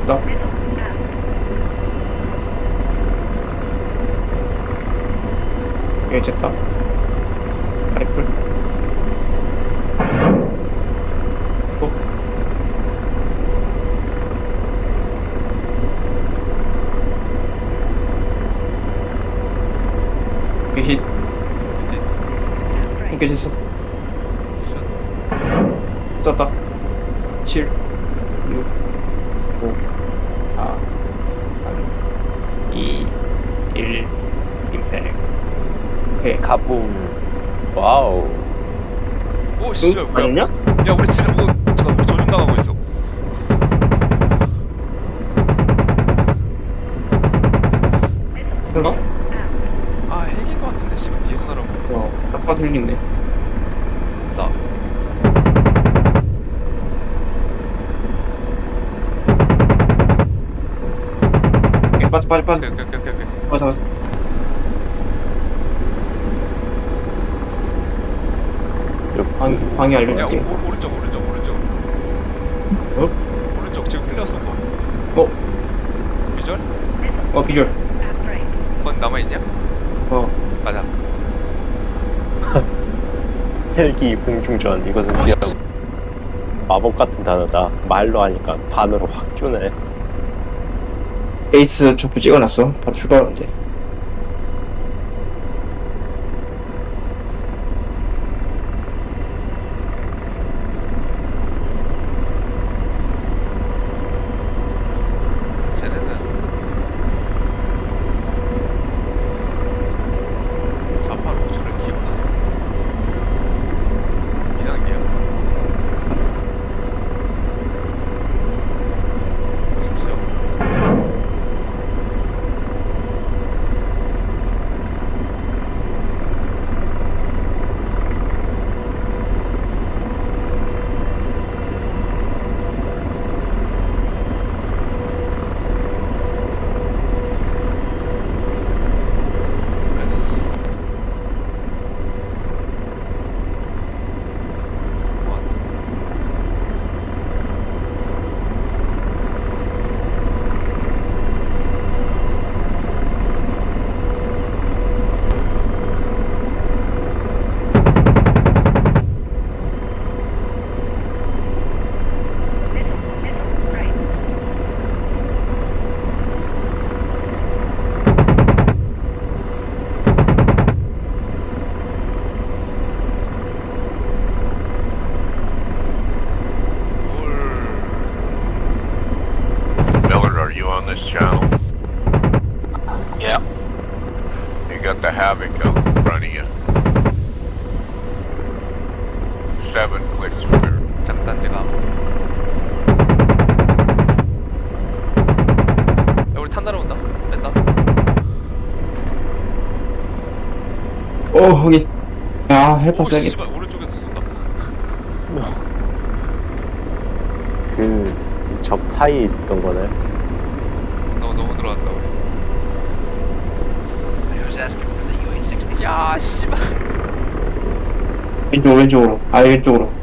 없다. 여기 됐다. 라이플. 어? 여기 힛. 끊겨졌어. 떴다. 7, 6, 오케이. 가붐 와우 오 씨발 응? 뭐야 아니냐? 야 우리 지금 뭐 잠깐 우리 조준 당하고 있어 그런가? 아 핵인 거 같은데 씨발 뒤에서 날아오고 어, 딱 봐도 흘리네. 싸 오케이, 빠져, 빠져, 빠져. 오케이 오케이 오케이 오케이 빠져, 빠져. 방, 방이 야 알려줄게. 오, 오른쪽 오른쪽 오른쪽 어? 오른쪽 지금 클리어서 거 어? 비전? 어, 비결. 건 남아있냐? 어. 가자 헬기 공중전 이것은 어, 그냥 씨. 마법 같은 단어다 말로 하니까 반으로 확 주네 베이스 족보 찍어놨어. 바로 출발하면 돼. This channel? Yeah. You got the Havoc out in front of you. Seven clicks clear. 장단지가 야 우리 탄 날아온다 뺀다 어, 거기. 야, 헬퍼 오 써야겠다. 씨발 오른쪽에서 쏜다 그적 사이에 있었던 거네 너무 들어왔다 우리 야 씨발 왼쪽, 왼쪽으로. 아, 왼쪽으로.